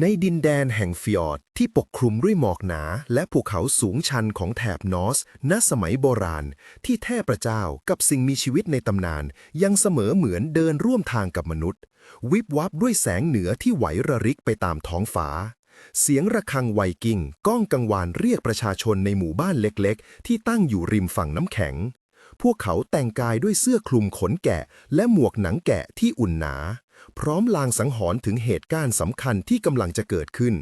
ในดินแดนแห่งฟิยอร์ดที่ปกคลุมด้วยหมอกหนา และภูเขาสูงชันของแถบนอส ณ สมัยโบราณ ที่แท่พระเจ้ากับสิ่งมีชีวิตในตำนาน ยังเสมอเหมือนเดินร่วมทางกับมนุษย์ วิบวับด้วยแสงเหนือที่ไหวระริกไปตามท้องฟ้า เสียงระฆังไวกิ้ง ก้องกังวานเรียกประชาชนในหมู่บ้านเล็กๆ ที่ตั้งอยู่ริมฝั่งน้ำแข็ง พวกเขาแต่งกายด้วยเสื้อคลุมขนแกะ และหมวกหนังแกะที่อุ่นหนา พร้อมลางสังหรณ์ถึงเหตุการณ์สำคัญที่กำลังจะเกิดขึ้น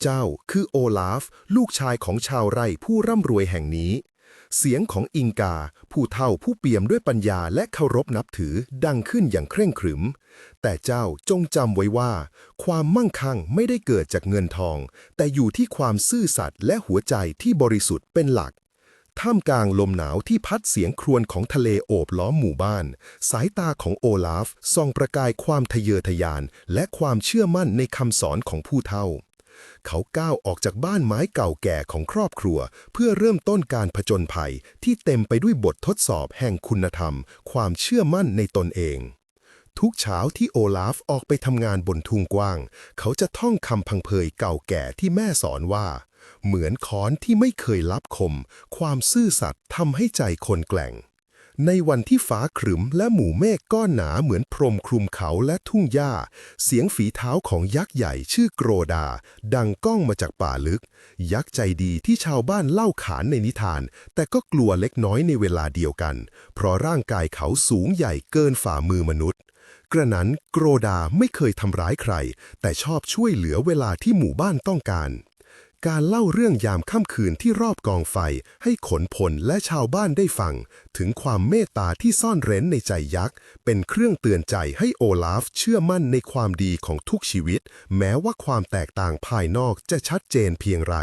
เจ้าคือโอลาฟ ลูกชายของชาวไร่ผู้ร่ำรวยแห่งนี้ เสียงของอิงกา ผู้เฒ่าผู้เปี่ยมด้วยปัญญาและเคารพนับถือดังขึ้นอย่างเคร่งขรึม แต่เจ้าจงจำไว้ว่า ความมั่งคั่งไม่ได้เกิดจากเงินทอง แต่อยู่ที่ความซื่อสัตย์และหัวใจที่บริสุทธิ์เป็นหลัก ท่ามกลางลมหนาวที่พัดเสียงครวญของทะเลโอบล้อมหมู่บ้าน สายตาของโอลาฟส่องประกายความทะเยอทะยาน และความเชื่อมั่นในคำสอนของผู้เฒ่า เขาก้าวออกจากบ้านไม้เก่าแก่ของครอบครัว เพื่อเริ่มต้นการผจญภัยที่เต็มไปด้วยบททดสอบแห่งคุณธรรม ความเชื่อมั่นในตนเองทุกเช้าที่โอลาฟออกไปทำงานบนทุ่งกว้าง เขาจะท่องคำพังเพยเก่าแก่ที่แม่สอนว่า เหมือนค้อนที่ไม่เคยลับคม ความซื่อสัตย์ทำให้ใจคนแกล่ง ในวันที่ฟ้าขรึมและหมู่เมฆก้อนหนาเหมือนพรมคลุมเขาและทุ่งหญ้า เสียงฝีเท้าของยักษ์ใหญ่ชื่อโกรดา ดังก้องมาจากป่าลึก ยักษ์ใจดีที่ชาวบ้านเล่าขานในนิทาน แต่ก็กลัวเล็กน้อยในเวลาเดียวกัน เพราะร่างกายเขาสูงใหญ่เกินฝ่ามือมนุษย์กระนั้นโกรดาไม่เคยทำร้ายใคร แต่ชอบช่วยเหลือเวลาที่หมู่บ้านต้องการ การเล่าเรื่องยามค่ำคืนที่รอบกองไฟให้ขนพลและชาวบ้านได้ฟัง ถึงความเมตตาที่ซ่อนเร้นในใจยักษ์ เป็นเครื่องเตือนใจให้โอลาฟเชื่อมั่นในความดีของทุกชีวิต แม้ว่าความแตกต่างภายนอกจะชัดเจนเพียงไร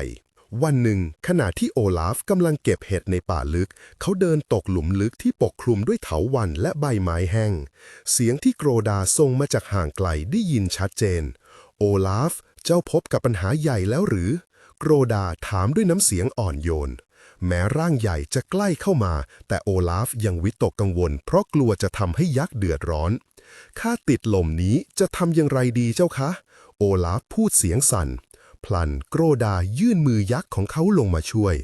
วันหนึ่ง ขณะที่โอลาฟกำลังเก็บเห็ดในป่าลึก เขาเดินตกหลุมลึกที่ปกคลุมด้วยเถาวัลย์และใบไม้แห้ง เสียงที่โกรดาส่งมาจากห่างไกลได้ยินชัดเจน โอลาฟ เจ้าพบกับปัญหาใหญ่แล้วหรือ โกรดาถามด้วยน้ำเสียงอ่อนโยน แม้ร่างใหญ่จะใกล้เข้ามา แต่โอลาฟยังวิตกกังวล เพราะกลัวจะทำให้ยักษ์เดือดร้อน ข้าติดลมนี้จะทำอย่างไรดีเจ้าคะ โอลาฟพูดเสียงสั่น พลันโกรดายื่นมือยักษ์ของเขาลงมาช่วย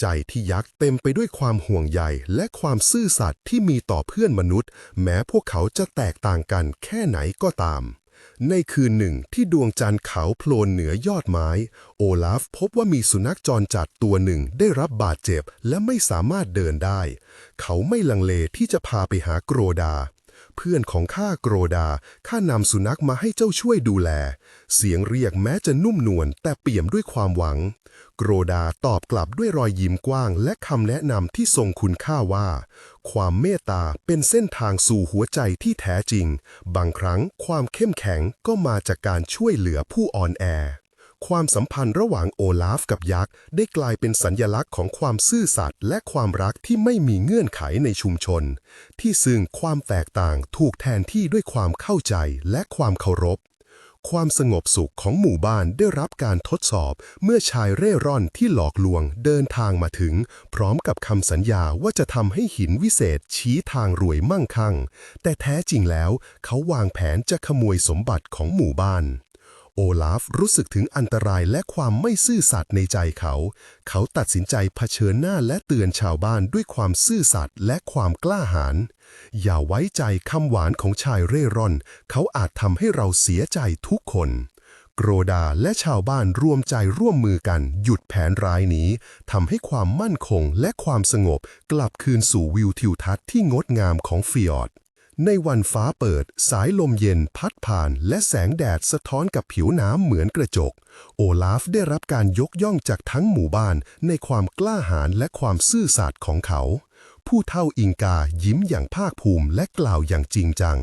ใจที่ยักษ์เต็มไปด้วยความห่วงใยและความซื่อสัตย์ที่มีต่อเพื่อนมนุษย์ แม้พวกเขาจะแตกต่างกันแค่ไหนก็ตาม ในคืนหนึ่งที่ดวงจันทร์ขาวโพลนเหนือยอดไม้ โอลาฟพบว่ามีสุนัขจรจัดตัวหนึ่งได้รับบาดเจ็บและไม่สามารถเดินได้ เขาไม่ลังเลที่จะพาไปหาโกรดา เพื่อนของข้าโกรดา ข้านำสุนัขมาให้เจ้าช่วยดูแล เสียงเรียกแม้จะนุ่มนวลแต่เปี่ยมด้วยความหวัง โกรดาตอบกลับด้วยรอยยิ้มกว้าง และคำแนะนำที่ทรงคุณค่าว่า ความเมตตาเป็นเส้นทางสู่หัวใจที่แท้จริง บางครั้งความเข้มแข็งก็มาจากการช่วยเหลือผู้อ่อนแอ ความสัมพันธ์ระหว่างโอลาฟกับยักษ์ได้กลายเป็นสัญญลักษณ์ของความซื่อสัตย์และความรักที่ไม่มีเงื่อนไขในชุมชน ที่ซึ่งความแตกต่างถูกแทนที่ด้วยความเข้าใจและความเคารพ ความสงบสุขของหมู่บ้านได้รับการทดสอบเมื่อชายเร่ร่อนที่หลอกลวงเดินทางมาถึง พร้อมกับคำสัญญาว่าจะทำให้หินวิเศษชี้ทางรวยมั่งคั่ง แต่แท้จริงแล้วเขาวางแผนจะขโมยสมบัติของหมู่บ้าน โอลาฟรู้สึกถึงอันตรายและความไม่ซื่อสัตย์ในใจเขา เขาตัดสินใจเผชิญหน้าและเตือนชาวบ้านด้วยความซื่อสัตย์และความกล้าหาญ อย่าไว้ใจคำหวานของชายเร่ร่อน เขาอาจทำให้เราเสียใจทุกคน โกรดาและชาวบ้านร่วมใจร่วมมือกัน หยุดแผนร้ายนี้ทำให้ความมั่นคงและความสงบ กลับคืนสู่วิวทิวทัศน์ที่งดงามของฟิยอร์ด ในวันฟ้าเปิด สายลมเย็นพัดผ่าน และแสงแดดสะท้อนกับผิวน้ำเหมือนกระจก โอลาฟได้รับการยกย่องจากทั้งหมู่บ้านในความกล้าหาญและความซื่อสัตย์ของเขา ผู้เท่าอิงกายิ้มอย่างภาคภูมิและกล่าวอย่างจริงจัง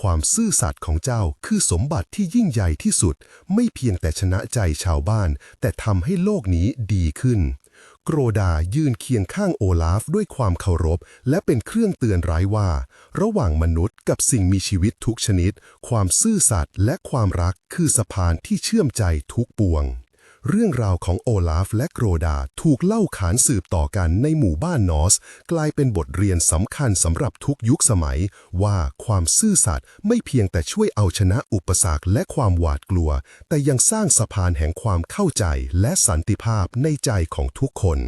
ความซื่อสัตย์ของเจ้าคือสมบัติที่ยิ่งใหญ่ที่สุด ไม่เพียงแต่ชนะใจชาวบ้าน แต่ทำให้โลกนี้ดีขึ้น โกรดายืนเคียงข้างโอลาฟด้วยความเคารพ และเป็นเครื่องเตือนร้ายว่า ระหว่างมนุษย์กับสิ่งมีชีวิตทุกชนิด ความซื่อสัตย์และความรักคือสะพานที่เชื่อมใจทุกปวง เรื่องราวของโอลาฟและโกรดาถูกเล่าขานสืบต่อกันในหมู่บ้านนอส กลายเป็นบทเรียนสำคัญสำหรับทุกยุคสมัย ว่าความซื่อสัตย์ไม่เพียงแต่ช่วยเอาชนะอุปสรรคและความหวาดกลัว แต่ยังสร้างสะพานแห่งความเข้าใจและสันติภาพในใจของทุกคน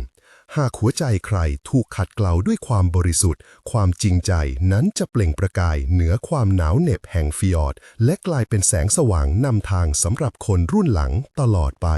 หากหัวใจใครถูกขัดเกลาด้วยความบริสุทธิ์ ความจริงใจนั้นจะเปล่งประกายเหนือความหนาวเหน็บแห่งฟิยอด และกลายเป็นแสงสว่างนำทางสำหรับคนรุ่นหลังตลอดไป